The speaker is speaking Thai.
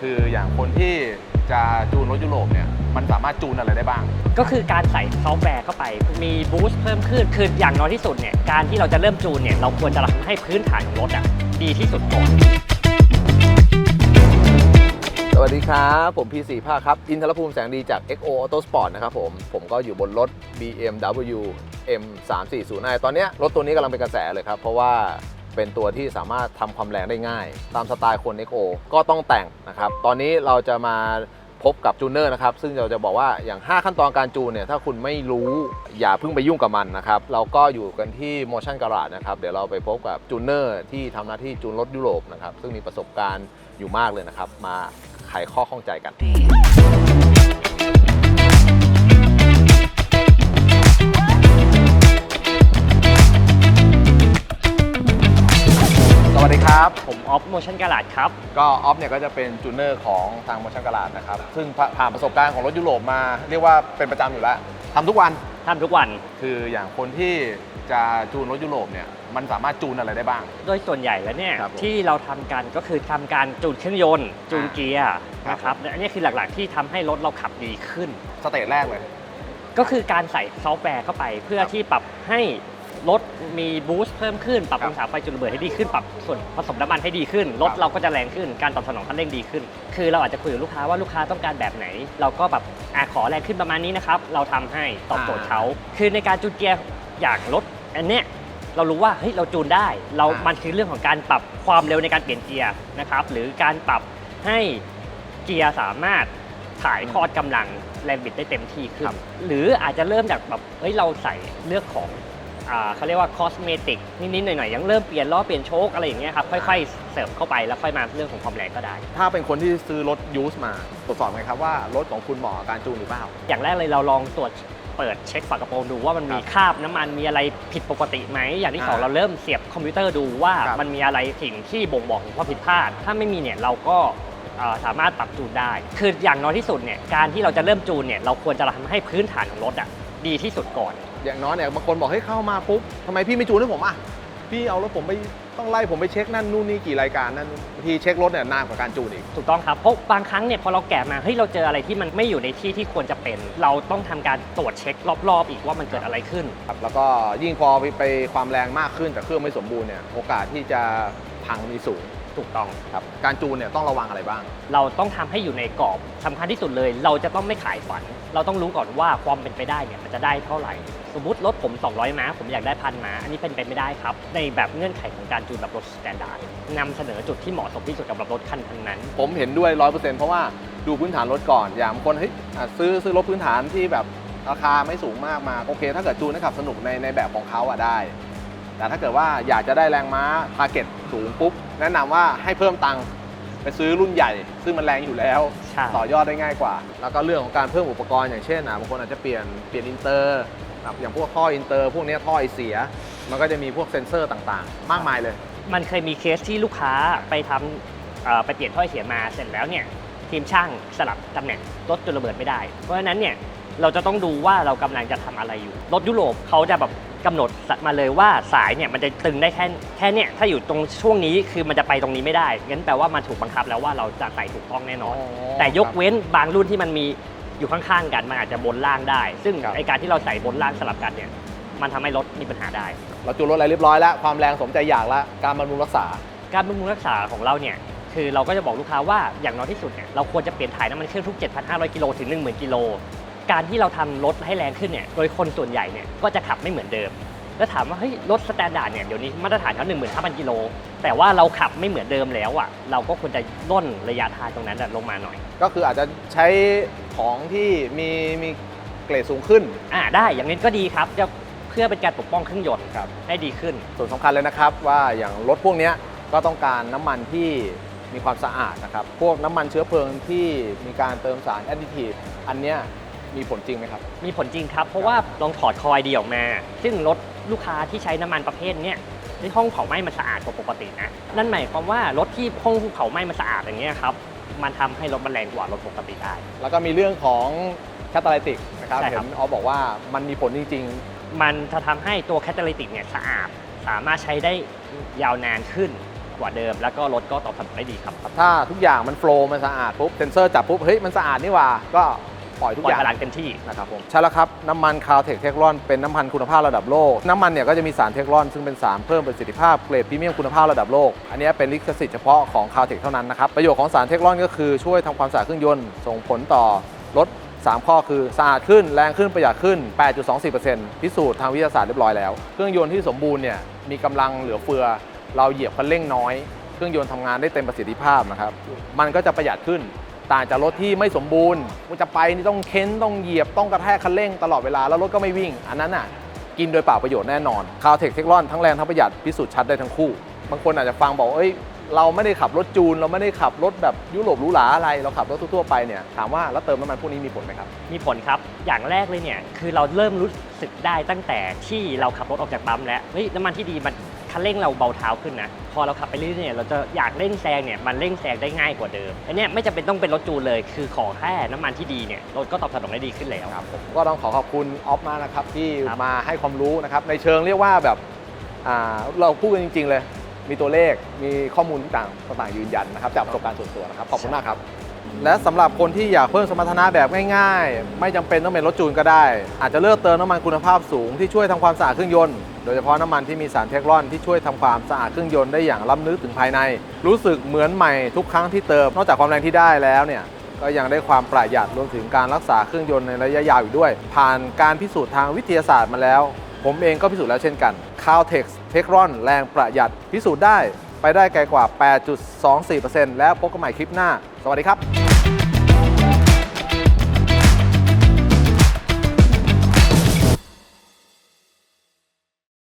คืออย่างคนที่จะจูนรถยุโรปเนี่ยมันสามารถจูนอะไรได้บ้าง ก็คือการใส่ซอฟต์แวร์เข้าไป มีบูสต์เพิ่มขึ้น คืออย่างน้อยที่สุดเนี่ย การที่เราจะเริ่มจูนเนี่ย เราควรจะทำให้พื้นฐานของรถอะดีที่สุดก่อน สวัสดีครับ ผมพีสีภาคครับ อินทรภูมิแสงดีจาก XO Auto Sport นะครับผม ผมก็อยู่บนรถ BMW M 3 4 0 i ตอนเนี้ยรถตัวนี้กำลังเป็นกระแสเลยครับ เพราะว่า เป็นตัวที่สามารถทำความแรงได้ง่าย ตามสไตล์คน XO ก็ต้องแต่งนะครับ ตอนนี้เราจะมาพบกับจูเนอร์นะครับ ซึ่งเราจะบอกว่าอย่าง 5 ขั้นตอนการจูนเนี่ย ถ้าคุณไม่รู้อย่าเพิ่งไปยุ่งกับมันนะครับ เราก็อยู่กันที่ Motion Garage นะครับ เดี๋ยวเราไปพบกับจูเนอร์ที่ทำหน้าที่จูนรถยุโรปนะครับ ซึ่งมีประสบการณ์อยู่มากเลยนะครับ มาไขข้อข้องใจกัน ผมออฟโมชั่นกาลาดครับ ก็ออฟเนี่ยก็จะเป็นจูเนอร์ของทางมอชันกลาดนะครับ ซึ่งผ่านประสบการณ์ของรถยุโรปมา เรียกว่าเป็นประจำอยู่แล้วทำทุกวันทำทุกวัน คืออย่างคนที่จะจูนรถยุโรปเนี่ยมันสามารถจูนอะไรได้บ้าง โดยส่วนใหญ่แล้วเนี่ยครับผมที่เราทำกันก็คือทำการจูนเครื่องยนต์ จูนเกียร์ครับนะครับและอันนี้คือหลักๆที่ทำให้รถเราขับดีขึ้น สเตจแรกเลย ก็คือการใส่ซอฟต์แวร์เข้าไปเพื่อที่ปรับให้ รถมีบูสต์เพิ่มขึ้นปรับครับองศาไฟจุดระเบิดให้ดีขึ้น ปรับส่วนผสมน้ำมันให้ดีขึ้น รถครับเราก็จะแรงขึ้น การตอบสนองคันเร่งดีขึ้น คือเราอาจจะคุยกับลูกค้าว่าลูกค้าต้องการแบบไหน เราก็แบบอะขอแรงขึ้นประมาณนี้นะครับ เราทำให้ตอบโจทย์เขา คือในการจูนเกียร์อย่างรถอันเนี้ยเรารู้ว่าเฮ้ยเราจูนได้ เราอ่ามัมันคือเรื่องของการปรับความเร็วในการเปลี่ยนเกียร์นะครับ หรือการปรับให้เกียร์สามารถถ่ายทอดกำลังแรงบิดได้เต็มที่ขึ้น หรืออาจจะเริ่มจากแบบเฮ้ยเราใส่เรื่องของอ่า เขาเรียกว่าคอสเมติกนิดๆหน่อยๆยังเริ่มเปลี่ยนล้อเปลี่ยนโชคอะไรอย่างเงี้ยครับค่อยๆเสริมเข้าไปแล้วค่อยมาเรื่องของความแรงก็ได้ ถ้าเป็นคนที่ซื้อรถยูสมาตรวจสอบไงครับว่ารถของคุณเหมาะกับการจูนหรือเปล่า อย่างแรกเลยเราลองตรวจเปิดเช็คฝากระโปรงดูว่ามันมีครับคราบน้ำมันมีอะไรผิดปกติไหมอย่างที่สองอ่าเราเริ่มเสียบคอมพิวเตอร์ดูว่าครับมันมีอะไรสิ่งที่บ่งบอกถึงความผิดพลาด ถ้าไม่มีเนี่ยเราก็เอ่อสามารถปรับจูนได้ คืออย่างน้อยที่สุดเนี่ยการที่เราจะเริ่มจูนเนี่ยเราควรจะทำให้พื้นฐานของรถอะดีที่สุดก่อน อย่างน้อยเนี่ยบางคนบอกให้ยเข้ามาปุ๊บทำไมพี่ไม่จูนให้ผมอะพี่เอารถผมไปต้องไล่ผมไปเช็คนั่นนู่นนี่กี่รายการนั่นบางทีเช็ครถเนี่ยนานกว่าการจูนอีก ถูกต้องครับ เพราะบางครั้งเนี่ยพอเราแกะมาเฮ้ยเราเจออะไรที่มันไม่อยู่ในที่ที่ควรจะเป็น เราต้องทำการตรวจเช็ครอบๆ อีกว่ามันเกิดอะไรขึ้น ครับแล้วก็ยิ่งพอไปไปความแรงมากขึ้นแต่เครื่องไม่สมบูรณ์เนี่ยโอกาสที่จะพังมีสูง ถูกต้องครับ การจูนเนี่ยต้องระวังอะไรบ้าง เราต้องทำให้อยู่ในกรอบสำคัญที่สุดเลย เราจะต้องไม่ขายฝัน เราต้องรู้ก่อนว่าความเป็นไปได้เนี่ยมันจะได้เท่าไหร่ สมมติรถผม 200 ม้า ผมอยากได้พันม้า อันนี้เป็นไปไม่ได้ครับ ในแบบเงื่อนไขของการจูนแบบรถสแตนดาร์ดนำเสนอจุดที่เหมาะสมที่สุดกับรถคันนั้น ผมเห็นด้วยร้อยเปอร์เซ็นต์เพราะว่าดูพื้นฐานรถก่อน อย่างบางคนเฮ้ยอะซื้อซื้อรถพื้นฐานที่แบบราคาไม่สูงมากมาโอเค ถ้าเกิดจูนให้ขับสนุกในในแบบของเขาอะได้ แต่ถ้าเกิดว่าอยากจะได้แรงม้าทาร์เก็ตสูงปุ๊บ แนะนำว่าให้เพิ่มตังค์ไปซื้อรุ่นใหญ่ ซึ่งมันแรงอยู่แล้ว ใช่ ต่อยอดได้ง่ายกว่า แล้วก็เรื่องของการเพิ่มอุปกรณ์อย่างเช่นอะบางคนอาจจะเปลี่ยนเปลี่ยนอินเตอร์แบบอย่างพวกท่ออินเตอร์ พวกเนี้ยท่อไอเสีย มันก็จะมีพวกเซ็นเซอร์ต่างๆ มากมายเลย มันเคยมีเคสที่ลูกค้าไปทำเอ่อไปเปลี่ยนถ้อยเสียมาเสร็จแล้วเนี่ยทีมช่างสลับตำแหน่งรถจุดระเบิดไม่ได้ เพราะฉะนั้นเนี่ยเราจะต้องดูว่าเรากำลังจะทำอะไรอยู่ รถยุโรปเขาจะแบบ กำหนดมาเลยว่าสายเนี่ยมันจะตึงได้แค่แค่เนี่ยถ้าอยู่ตรงช่วงนี้คือมันจะไปตรงนี้ไม่ได้งั้นแปลว่ามันถูกบังคับแล้วว่าเราจะใส่ถูกต้องแน่นอน แต่ยกเว้นบางรุ่นที่มันมีอยู่ข้างๆกันมันอาจจะบนล่างได้ ซึ่งครับไอการที่เราใส่บนล่างสลับกันเนี่ยมันทำให้รถมีปัญหาได้ เราจูนรถอะไรเรียบร้อยแล้ว ความแรงสมใจอยากแล้วการบำรุงรักษา การบำรุงรักษาของเราเนี่ยคือเราก็จะบอกลูกค้าว่าอย่างน้อยที่สุดเนี่ยเราควรจะเปลี่ยนถ่ายน้ำมันเครื่องทุก 7,500 กิโลถึง 10,000 กิโล การที่เราทำรถให้แรงขึ้นเนี่ยโดยคนส่วนใหญ่เนี่ยก็จะขับไม่เหมือนเดิม แล้วถามว่าเฮ้ยรถสแตนดาร์ดเนี่ยเดี๋ยวนี้มาตรฐานเขา15,000กิโลแต่ว่าเราขับไม่เหมือนเดิมแล้วอะเราก็ควรจะล่นระยะทางตรงนั้นน่ะลงมาหน่อย ก็คืออาจจะใช้ของที่มีมีเกรดสูงขึ้นอ่าได้อย่างนี้ก็ดีครับจะเพื่อเป็นการปกป้องเครื่องยนต์ครับให้ดีขึ้น ส่วนสำคัญเลยนะครับว่าอย่างรถพวกเนี้ยก็ต้องการน้ำมันที่มีความสะอาดนะครับ พวกน้ำมันเชื้อเพลิงที่มีการเติมสารแอดดิทีฟอันเนี้ย มีผลจริงไหมครับ มีผลจริงครับ เพราะว่าลองถอดคอยดีออกมา ซึ่งรถลูกค้าที่ใช้น้ำมันประเภทเนี้ยที่ห้องเผาไหม้มันสะอาดกว่าปกตินะ นั่นหมายความว่ารถที่ห้องเผาไหม้มันสะอาดอย่างเงี้ยครับ มันทำให้รถมันแรงกว่ารถปกติได้ แล้วก็มีเรื่องของแคตาลิติกนะครับใช่เห็ครับนออฟบอกว่ามันมีผลจริงมันจะทำให้ตัวแคตตาลิติกเนี่ยสะอาด สามารถใช้ได้ยาวนานขึ้นกว่าเดิม แล้วก็รถก็ตอบสนองได้ดีครับ ถ้าทุกอย่างมันโฟล์มันสะอาดปุ๊บ เซนเซอร์จับปุ๊บ เฮ้ย มันสะอาดนี่หว่า ก็ ปล่อยทุกปล่ออยย่างพลังเต็มที่นะครับผมใช่แล้วครับน้ำมันคาวเทคเทคลอนเป็นน้ำมันคุณภาพระดับโลก น้ำมันเนี่ยก็จะมีสารเทคลอนซึ่งเป็นสารเพิ่มประสิทธิภาพเกรดพรีเมียมคุณภาพระดับโลก อันนี้เป็นลิขสิทธิ์เฉพาะของคาวเทคเท่านั้นนะครับประโยชน์ของสารเทคลอนก็คือช่วยทำความสะอาดเครื่องยนต์ส่งผลต่อรถ3ข้อคือสะอาดขึ้นแรงขึ้นประหยัดขึ้น 8.24%พิสูจน์ทางวิทยาศาสตร์เรียบร้อยแล้ว เครื่องยนต์ที่สมบูรณ์เนี่ยมีกำลังเหลือเฟือ เราเหยียบคันเร่งน้อย เครื่องยนต์ทำงานได้เต็มประสิทธิภาพนะครับมันก็จะประหยัดขึ้น ต่างจากรถที่ไม่สมบูรณ์มันจะไปนี่ต้องเค้นต้องเหยียบต้องกระแทกคันเร่งตลอดเวลาแล้วรถก็ไม่วิ่ง อันนั้นอะกินโดยเปล่าประโยชน์แน่นอนคาวเทคเทคลอนทั้งแรงทั้งประหยัดพิสูจน์ชัดได้ทั้งคู่ บางคนอาจจะฟังบอกเอ้ยเราไม่ได้ขับรถจูน เราไม่ได้ขับรถแบบยุโรปหรูหราอะไร เราขับรถทั่วๆไปเนี่ยถามว่าแล้วเติมน้ำมันพวกนี้มีผลไหมครับ มีผลครับ อย่างแรกเลยเนี่ยคือเราเริ่มรู้สึกได้ตั้งแต่ที่เราขับรถออกจากปั๊มแล้วเฮ้ยน้ำมันที่ดีมัน คันเร่งเราเบาเท้าขึ้นนะ พอเราขับไปเรื่อยๆเนี่ยเราจะอยากเร่งแซงเนี่ยมันเร่งแซงได้ง่ายกว่าเดิมอันเนี้ยไม่จำเป็นต้องเป็นรถจูนเลย คือขอแค่น้ำมันที่ดีเนี่ยรถก็ตอบสนองได้ดีขึ้นแล้ว ครับผมก็ต้องขอขอบคุณออฟมากนะครับที่ครับ มาให้ความรู้นะครับในเชิงเรียกว่าแบบอ่าเราพูดกันจริง ๆ เลย มีตัวเลขมีข้อมูลต่างๆต่างๆยืนยันนะครับจากประสบการณ์ส่วนตัวนะครับขอบคุณมากครับ และสำหรับคนที่อยากเพิ่มสมรรถนะแบบง่ายๆ ไม่จำเป็นต้องเป็นรถจูนก็ได้ อาจจะเลือกเติมน้ำมันคุณภาพสูงที่ช่วยทำความสะอาดเครื่องยนต์โดยเฉพาะน้ำมันที่มีสารเทฟลอนที่ช่วยทำความสะอาดเครื่องยนต์ได้อย่างล้ำลึกถึงภายใน รู้สึกเหมือนใหม่ทุกครั้งที่เติมนอกจากความแรงที่ได้แล้วเนี่ยก็ยังได้ความประหยัดรวมถึงการรักษาเครื่องยนต์ในระยะยาวอีกด้วย ผ่านการพิสูจน์ทางวิทยาศาสตร์มาแล้ว ผมเองก็พิสูจน์แล้วเช่นกัน c a l t e x t e c h r o n แรงประหยัดพิสูจน์ได้ ไปได้ไกลกว่า 8.24%แล้วพบกันใหม่คลิปหน้า สวัสดีครับ